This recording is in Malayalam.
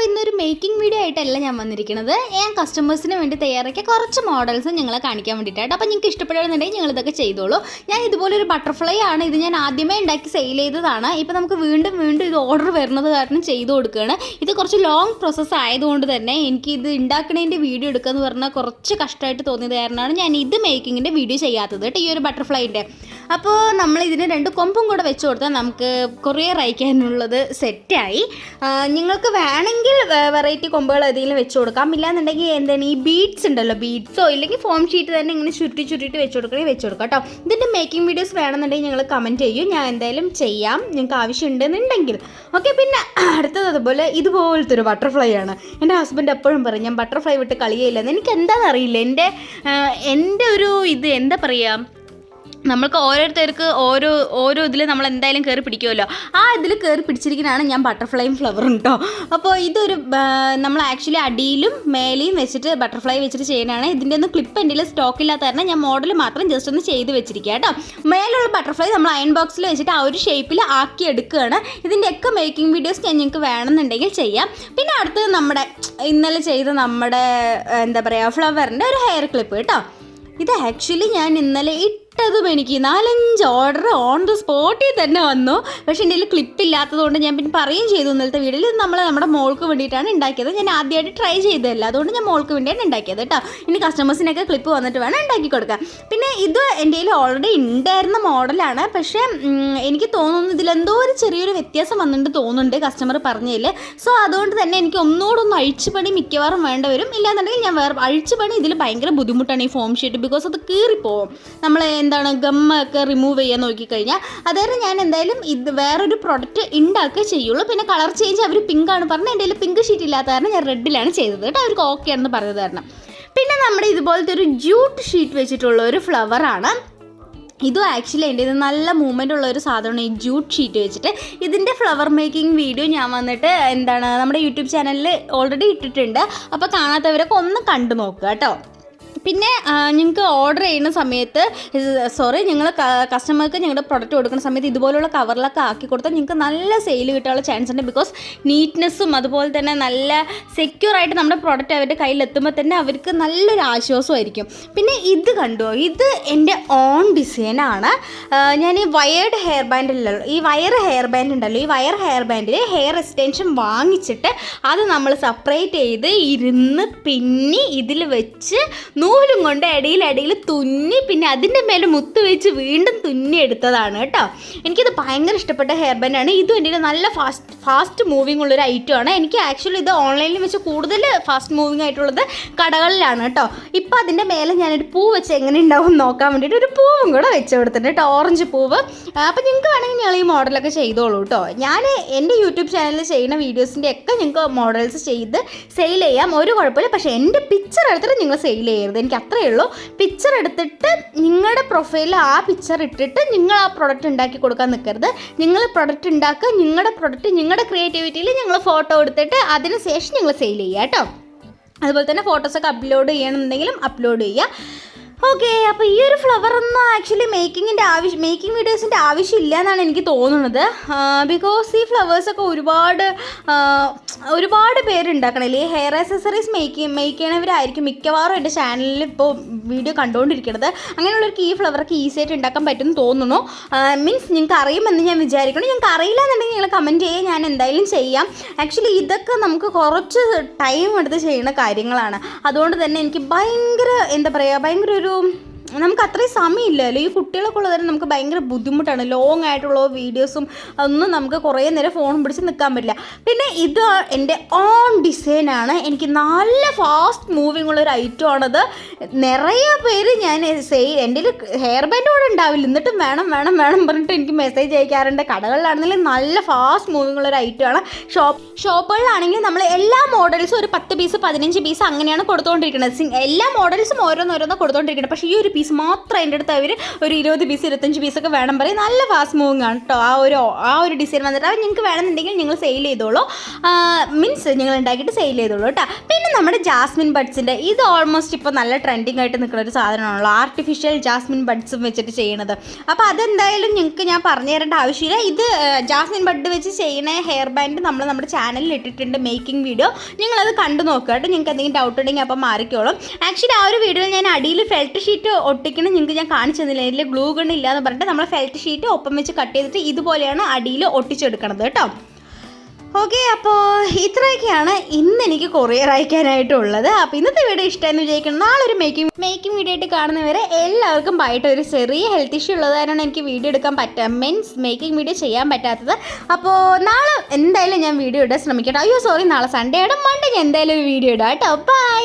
അപ്പോൾ ഇന്നൊരു മേക്കിംഗ് വീഡിയോ ആയിട്ടല്ല ഞാൻ വന്നിരിക്കുന്നത്. ഞാൻ കസ്റ്റമേഴ്സിന് വേണ്ടി തയ്യാറാക്കിയ കുറച്ച് മോഡൽസ് ഞങ്ങളെ കാണിക്കാൻ വേണ്ടിയിട്ടാണ് അപ്പോൾ നിങ്ങൾക്ക് ഇഷ്ടപ്പെടുന്നുണ്ടെങ്കിൽ നിങ്ങൾ ഇതൊക്കെ ചെയ്തോളൂ. ഞാൻ ഇതുപോലെ ഒരു ബട്ടർഫ്ലൈ ആണ്. ഇത് ഞാൻ ആദ്യമേ ഉണ്ടാക്കി സെയിൽ ചെയ്തതാണ്. ഇപ്പോൾ നമുക്ക് വീണ്ടും വീണ്ടും ഇത് ഓർഡർ വരുന്നത് കാരണം ചെയ്തു കൊടുക്കുകയാണ്. ഇത് കുറച്ച് ലോങ് പ്രോസസ്സ് ആയതുകൊണ്ട് തന്നെ എനിക്ക് ഇത് ഉണ്ടാക്കണതിന്റെ വീഡിയോ എടുക്കുക എന്ന് പറഞ്ഞാൽ കുറച്ച് കഷ്ടമായിട്ട് തോന്നിയത് കാരണമാണ് ഞാൻ ഇത് മേക്കിങ്ങിന്റെ വീഡിയോ ചെയ്യാത്തത് കേട്ടോ ഈ ഒരു ബട്ടർഫ്ലൈന്റെ അപ്പോൾ നമ്മൾ ഇതിന് രണ്ട് കൊമ്പും കൂടെ വെച്ച് കൊടുത്താൽ നമുക്ക് കൊറിയർ അയക്കാനുള്ളത് സെറ്റായി. നിങ്ങൾക്ക് വേണമെങ്കിൽ വെറൈറ്റി കൊമ്പുകൾ ഏതെങ്കിലും വെച്ച് കൊടുക്കാം. ഇല്ലാന്നുണ്ടെങ്കിൽ എന്താണ് ഈ ബീഡ്സ് ഉണ്ടല്ലോ ബീഡ്സോ ഇല്ലെങ്കിൽ ഫോം ഷീറ്റ് തന്നെ ഇങ്ങനെ ചുരുട്ടി ചുരുട്ടി വെച്ച് കൊടുക്കണമെങ്കിൽ വെച്ച് കൊടുക്കാം കേട്ടോ. ഇതിന്റെ മേക്കിംഗ് വീഡിയോസ് വേണമെന്നുണ്ടെങ്കിൽ ഞങ്ങൾ കമന്റ് ചെയ്യും. ഞാൻ എന്തായാലും ചെയ്യാം. നിങ്ങൾക്ക് ആവശ്യമുണ്ടെന്നുണ്ടെങ്കിൽ. ഓക്കെ പിന്നെ അടുത്തത് അതുപോലെ ഇതുപോലത്തെ ഒരു ബട്ടർഫ്ലൈ ആണ്. എന്റെ ഹസ്ബൻഡ് എപ്പോഴും പറയും ഞാൻ ബട്ടർഫ്ലൈ വിട്ട് കളിയില്ലെന്ന് എനിക്ക് എന്താണെന്ന് അറിയില്ല. എന്റെ എന്റെ ഒരു ഇത് എന്താ പറയുക നമ്മൾക്ക് ഓരോരുത്തർക്ക് ഓരോ ഓരോ ഇതിൽ നമ്മൾ എന്തായാലും കയറി പിടിക്കുമല്ലോ ആ ഇതിൽ കയറി പിടിച്ചിരിക്കുന്നതാണ് ഞാൻ ബട്ടർഫ്ലൈയും ഫ്ലവറും കേട്ടോ അപ്പോൾ ഇതൊരു നമ്മൾ ആക്ച്വലി അടിയിലും മേലെയും വെച്ചിട്ട് ബട്ടർഫ്ലൈ വെച്ചിട്ട് ചെയ്യാനാണ് ഇതിന്റെ ഒന്ന് ക്ലിപ്പ് എന്റെ സ്റ്റോക്ക് ഇല്ലാത്ത കാരണം ഞാൻ മോഡൽ മാത്രം ജസ്റ്റ് ഒന്ന് ചെയ്ത് വെച്ചിരിക്കുക കേട്ടോ മേലുള്ള ബട്ടർഫ്ലൈ നമ്മൾ അയൺ ബോക്സിൽ വെച്ചിട്ട് ആ ഒരു ഷേപ്പിൽ ആക്കി എടുക്കുകയാണ് ഇതിന്റെയൊക്കെ മേക്കിംഗ് വീഡിയോസ് ഞാൻ നിങ്ങൾക്ക് വേണമെന്നുണ്ടെങ്കിൽ ചെയ്യാം. പിന്നെ അടുത്തത് നമ്മുടെ ഇന്നലെ ചെയ്ത നമ്മുടെ എന്താ പറയുക ഫ്ലവറിന്റെ ഒരു ഹെയർ ക്ലിപ്പ് കേട്ടോ ഇത് ആക്ച്വലി ഞാൻ ഇന്നലെ ഇട്ടതും എനിക്ക് നാലഞ്ച് ഓർഡർ ഓൺ ദ സ്പോട്ടിൽ തന്നെ വന്നു. പക്ഷേ എന്റെ കയ്യിൽ ക്ലിപ്പ് ഇല്ലാത്തതുകൊണ്ട് ഞാൻ പിന്നെ പറയുകയും ചെയ്തു ഇന്നലത്തെ വീഡിയോയിൽ. ഇത് നമ്മൾ നമ്മുടെ മോൾക്ക് വേണ്ടിയിട്ടാണ് ഉണ്ടാക്കിയത്. ഞാൻ ആദ്യമായിട്ട് ട്രൈ ചെയ്തതല്ല. അതുകൊണ്ട് ഞാൻ മോൾക്ക് വേണ്ടിയാണ് ഉണ്ടാക്കിയത് കേട്ടോ. ഇനി കസ്റ്റമേഴ്സിനൊക്കെ ക്ലിപ്പ് വന്നിട്ട് വേണം ഉണ്ടാക്കി കൊടുക്കാം പിന്നെ ഇത് എന്റെ കയ്യിൽ ഓൾറെഡി ഉണ്ടായിരുന്ന മോഡലാണ് പക്ഷേ എനിക്ക് തോന്നുന്നു ഇതിലെന്തോ ഒരു ചെറിയൊരു വ്യത്യാസം വന്നിട്ട് തോന്നുന്നുണ്ട് കസ്റ്റമർ പറഞ്ഞതിൽ. സോ അതുകൊണ്ട് തന്നെ എനിക്ക് ഒന്നുകൂടെ ഒന്ന് അഴിച്ചുപണി മിക്കവാറും വേണ്ട വരും ഇല്ലാന്നുണ്ടെങ്കിൽ ഞാൻ വേറെ അഴിച്ചുപണി ഇതിൽ ഭയങ്കര ബുദ്ധിമുട്ടാണ് ഈ ഫോം ഷീറ്റ് ബിക്കോസ് അത് കീറിപ്പോവും. നമ്മൾ എന്താണ് ഗമ്മൊക്കെ റിമൂവ് ചെയ്യാൻ നോക്കിക്കഴിഞ്ഞാൽ അതായത് ഞാൻ എന്തായാലും ഇത് വേറൊരു പ്രൊഡക്റ്റ് ഉണ്ടാക്കുക ചെയ്യുള്ളൂ. പിന്നെ കളർ ചേഞ്ച് അവർ പിങ്ക് ആണ് പറഞ്ഞത്. എന്റെ പിങ്ക് ഷീറ്റ് ഇല്ലാത്ത കാരണം ഞാൻ റെഡിലാണ് ചെയ്തത് കേട്ടോ. അവർക്ക് ഓക്കെ ആണെന്ന് പറഞ്ഞത് കാരണം. പിന്നെ നമ്മുടെ ഇതുപോലത്തെ ഒരു ജ്യൂട്ട് ഷീറ്റ് വെച്ചിട്ടുള്ള ഒരു ഫ്ലവറാണ് ഇതും ആക്ച്വലി എന്റെ ഇത് നല്ല മൂവ്മെന്റ് ഉള്ള ഒരു സാധനമാണ് ഈ ജൂട്ട് ഷീറ്റ് വെച്ചിട്ട്. ഇതിന്റെ ഫ്ലവർ മേക്കിംഗ് വീഡിയോ ഞാൻ വന്നിട്ട് എന്താണ് നമ്മുടെ യൂട്യൂബ് ചാനലിൽ ഓൾറെഡി ഇട്ടിട്ടുണ്ട്. അപ്പോൾ കാണാത്തവരൊക്കെ ഒന്ന് കണ്ടു നോക്കുക കേട്ടോ. പിന്നെ ഞങ്ങൾക്ക് ഓർഡർ ചെയ്യുന്ന സമയത്ത് സോറി ഞങ്ങൾ കസ്റ്റമർക്ക് ഞങ്ങളുടെ പ്രൊഡക്റ്റ് കൊടുക്കുന്ന സമയത്ത് ഇതുപോലുള്ള കവറിലൊക്കെ ആക്കി കൊടുത്താൽ നിങ്ങൾക്ക് നല്ല സെയിൽ കിട്ടാനുള്ള ചാൻസ് ഉണ്ട്. ബിക്കോസ് നീറ്റ്നെസ്സും അതുപോലെ തന്നെ നല്ല സെക്യൂർ ആയിട്ട് നമ്മുടെ പ്രൊഡക്റ്റ് അവരുടെ കയ്യിൽ എത്തുമ്പോൾ തന്നെ അവർക്ക് നല്ലൊരു ആശ്വാസമായിരിക്കും പിന്നെ ഇത് കണ്ടോ? ഇത് എന്റെ ഓൺ ഡിസൈനാണ് ഞാൻ ഈ വയേർഡ് ഹെയർ ബാൻഡിലല്ലോ ഈ വയർ ഹെയർ ബാൻഡ് ഉണ്ടല്ലോ. ഈ വയർ ഹെയർ ബാൻഡിൽ ഹെയർ എക്സ്റ്റൻഷൻ വാങ്ങിച്ചിട്ട് അത് നമ്മൾ സെപ്പറേറ്റ് ചെയ്ത് ഇരുന്ന് പിന്നി ഇതിൽ വെച്ച് നൂലും കൊണ്ട് ഇടയിലിടയിൽ തുന്നി പിന്നെ അതിന്റെ മേലെ മുത്ത് വെച്ച് വീണ്ടും തുന്നി എടുത്തതാണ് കേട്ടോ. എനിക്കിത് ഭയങ്കര ഇഷ്ടപ്പെട്ട ഹെയർ ബാൻഡ് ആണ്. ഇതും എന്റെ നല്ല ഫാസ്റ്റ് ഫാസ്റ്റ് മൂവിങ് ഉള്ളൊരു ആണ്. എനിക്ക് ആക്ച്വലി ഇത് ഓൺലൈനിൽ വെച്ച് കൂടുതൽ ഫാസ്റ്റ് മൂവിങ് ആയിട്ടുള്ളത് കടകളിലാണ് കേട്ടോ. ഇപ്പം അതിന്റെ മേലെ ഞാനൊരു പൂ വെച്ച് എങ്ങനെ ഉണ്ടാവും നോക്കാൻ വേണ്ടിയിട്ട് ഒരു പൂവും കൂടെ വെച്ച് കൊടുത്തിട്ടുണ്ട് കേട്ടോ. ഓറഞ്ച് പൂവ്. അപ്പോൾ നിങ്ങൾക്ക് വേണമെങ്കിൽ ഞങ്ങൾ ഈ മോഡലൊക്കെ ചെയ്തോളൂ കേട്ടോ. ഞാൻ എന്റെ യൂട്യൂബ് ചാനലിൽ ചെയ്യുന്ന വീഡിയോസിന്റെ ഒക്കെ നിങ്ങൾക്ക് മോഡൽസ് ചെയ്ത് സെയിൽ ചെയ്യാം. ഒരു കുഴപ്പമില്ല. പക്ഷേ എന്റെ പിക്ചർ എടുത്തിട്ട് നിങ്ങൾ സെയിൽ ചെയ്യരുത് എനിക്ക് അത്രയേ ഉള്ളൂ. പിക്ചർ എടുത്തിട്ട് നിങ്ങളുടെ പ്രൊഫൈലിൽ ആ പിക്ചർ ഇട്ടിട്ട് നിങ്ങൾ ആ പ്രൊഡക്റ്റ് ഉണ്ടാക്കി കൊടുക്കാൻ നിൽക്കരുത് നിങ്ങൾ പ്രൊഡക്റ്റ് ഉണ്ടാക്കുക നിങ്ങളുടെ പ്രൊഡക്റ്റ് നിങ്ങളുടെ ക്രിയേറ്റിവിറ്റിയിൽ നിങ്ങൾ ഫോട്ടോ എടുത്തിട്ട് അതിന് ശേഷം നിങ്ങൾ സെയിൽ ചെയ്യുക കേട്ടോ അതുപോലെ തന്നെ ഫോട്ടോസൊക്കെ അപ്ലോഡ് ചെയ്യണമെന്നുണ്ടെങ്കിലും അപ്ലോഡ് ചെയ്യുക ഓക്കെ അപ്പോൾ ഈ ഒരു ഫ്ലവർ ഒന്നും ആക്ച്വലി മേക്കിങ്ങിന്റെ ആവശ്യം മേക്കിംഗ് വീഡിയോസിന്റെ ആവശ്യമില്ല എന്നാണ് എനിക്ക് തോന്നുന്നത്. ബിക്കോസ് ഈ ഫ്ലവേഴ്സൊക്കെ ഒരുപാട് ഒരുപാട് പേരുണ്ടാക്കണില്ലേ? ഈ ഹെയർ ആക്സസറീസ് മേക്ക് മേക്ക് ചെയ്യണവരായിരിക്കും മിക്കവാറും എന്റെ ചാനലിൽ ഇപ്പോൾ വീഡിയോ കണ്ടുകൊണ്ടിരിക്കുന്നത് അങ്ങനെയുള്ളവർക്ക് ഈ ഫ്ലവറൊക്കെ ഈസി ആയിട്ട് ഉണ്ടാക്കാൻ പറ്റുമെന്ന് തോന്നുന്നു. മീൻസ് നിങ്ങൾക്ക് അറിയുമെന്ന് ഞാൻ വിചാരിക്കണം ഞങ്ങൾക്ക് അറിയില്ല എന്നുണ്ടെങ്കിൽ നിങ്ങൾ കമന്റ് ചെയ്യുക ഞാൻ എന്തായാലും ചെയ്യാം. ആക്ച്വലി ഇതൊക്കെ നമുക്ക് കുറച്ച് ടൈം എടുത്ത് ചെയ്യുന്ന കാര്യങ്ങളാണ്. അതുകൊണ്ട് തന്നെ എനിക്ക് ഭയങ്കര എന്താ പറയുക ഭയങ്കര ഒരു আসসালামু আলাইকুম നമുക്ക് അത്രയും സമയമില്ലല്ലോ ഈ കുട്ടികളൊക്കെ ഉള്ളത് തന്നെ നമുക്ക് ഭയങ്കര ബുദ്ധിമുട്ടാണ്. ലോങ് ആയിട്ടുള്ള വീഡിയോസും ഒന്നും നമുക്ക് കുറേ നേരം ഫോൺ പിടിച്ച് നിൽക്കാൻ പറ്റില്ല. പിന്നെ ഇത് എന്റെ ഓൺ ഡിസൈനാണ് എനിക്ക് നല്ല ഫാസ്റ്റ് മൂവിങ് ഉള്ള ഒരു ഐറ്റം ആണത്. നിറയെ പേര് ഞാൻ സെയിൽ എന്റെ ഹെയർ ബാൻഡ് കൂടെ ഉണ്ടാവില്ല. എന്നിട്ടും വേണം വേണം വേണം പറഞ്ഞിട്ട് എനിക്ക് മെസ്സേജ് അയക്കാറുണ്ട്. കടകളിലാണെങ്കിലും നല്ല ഫാസ്റ്റ് മൂവിങ് ഉള്ള ഒരു ഐറ്റമാണ് ഷോപ്പ് ഷോപ്പുകളിലാണെങ്കിൽ നമ്മൾ എല്ലാ മോഡൽസും ഒരു പത്ത് പീസ് പതിനഞ്ച് പീസ് അങ്ങനെയാണ് കൊടുത്തുകൊണ്ടിരിക്കുന്നത് എല്ലാ മോഡൽസും ഓരോന്നോരോന്ന് കൊടുത്തുകൊണ്ടിരിക്കുന്നത് പക്ഷേ ഈ ഒരു പീസ് മാത്രം എന്റെ അടുത്ത് അവർ ഒരു ഇരുപത് പീസ് ഇരുപത്തഞ്ച് പീസൊക്കെ വേണം പറയും. നല്ല ഫാസ്റ്റ് മൂവിങ് ആണ് കേട്ടോ ആ ഒരു ആ ഒരു ഡിസൈൻ വന്നിട്ട് അത് നിങ്ങൾക്ക് വേണമെന്നുണ്ടെങ്കിൽ നിങ്ങൾ സെയിൽ ചെയ്തോളൂ. മീൻസ് നിങ്ങൾ ഉണ്ടാക്കിയിട്ട് സെയിൽ ചെയ്തോളൂ കേട്ടോ പിന്നെ നമ്മുടെ ജാസ്മിൻ ബഡ്സിന്റെ ഇത് ഓൾമോസ്റ്റ് ഇപ്പോൾ നല്ല ട്രെൻഡിങ് ആയിട്ട് നിൽക്കുന്ന ഒരു സാധനമാണല്ലോ. ആർട്ടിഫിഷ്യൽ ജാസ്മിൻ ബഡ്സും വെച്ചിട്ട് ചെയ്യണത്. അപ്പോൾ അതെന്തായാലും നിങ്ങൾക്ക് ഞാൻ പറഞ്ഞു തരേണ്ട ആവശ്യമില്ല. ഇത് ജാസ്മിൻ ബഡ് വെച്ച് ചെയ്യുന്ന ഹെയർ ബാൻഡ് നമ്മൾ നമ്മുടെ ചാനലിൽ ഇട്ടിട്ടുണ്ട് മേക്കിംഗ് വീഡിയോ നിങ്ങളത് കണ്ടു നോക്കുക കേട്ടോ. നിങ്ങൾക്ക് എന്തെങ്കിലും ഡൗട്ട് ഉണ്ടെങ്കിൽ അപ്പം മാറിക്കോളും. ആക്ച്വലി ആ ഒരു വീഡിയോയിൽ ഞാൻ അടിയിൽ ഫെൽറ്റ് ഷീറ്റ് ഒട്ടിക്കണം നിങ്ങൾക്ക് ഞാൻ കാണിച്ചു തന്നില്ല. ഇതിൽ ഗ്ലൂ ഗൺ ഇല്ലാന്ന് പറഞ്ഞിട്ട് നമ്മൾ ഫെൽറ്റ് ഷീറ്റ് ഒപ്പം വെച്ച് കട്ട് ചെയ്തിട്ട് ഇതുപോലെയാണ് അടിയിൽ ഒട്ടിച്ചെടുക്കണത് കേട്ടോ. ഓക്കെ അപ്പോൾ ഇത്രയൊക്കെയാണ് ഇന്ന് എനിക്ക് കൊറിയർ അയക്കാനായിട്ടുള്ളത്. അപ്പോൾ ഇന്നത്തെ വീഡിയോ ഇഷ്ടമായിരുന്നു വിചാരിക്കണം നാളെ ഒരു മേക്കിംഗ് മേക്കിംഗ് വീഡിയോ ആയിട്ട് കാണുന്നവരെ എല്ലാവർക്കും ബൈട്ട് ഒരു ചെറിയ ഹെൽത്ത് ഇഷ്യൂ ഉള്ളത് കാരണം എനിക്ക് വീഡിയോ എടുക്കാൻ പറ്റാ മീൻസ് മേക്കിംഗ് വീഡിയോ ചെയ്യാൻ പറ്റാത്തത്. അപ്പോൾ നാളെ എന്തായാലും ഞാൻ വീഡിയോ ഇടാൻ ശ്രമിക്കട്ടെ. അയ്യോ സോറി നാളെ സൺഡേ ആണ് മൺഡേ ഞാൻ എന്തായാലും ഒരു വീഡിയോ ഇടാം കേട്ടോ. ബൈ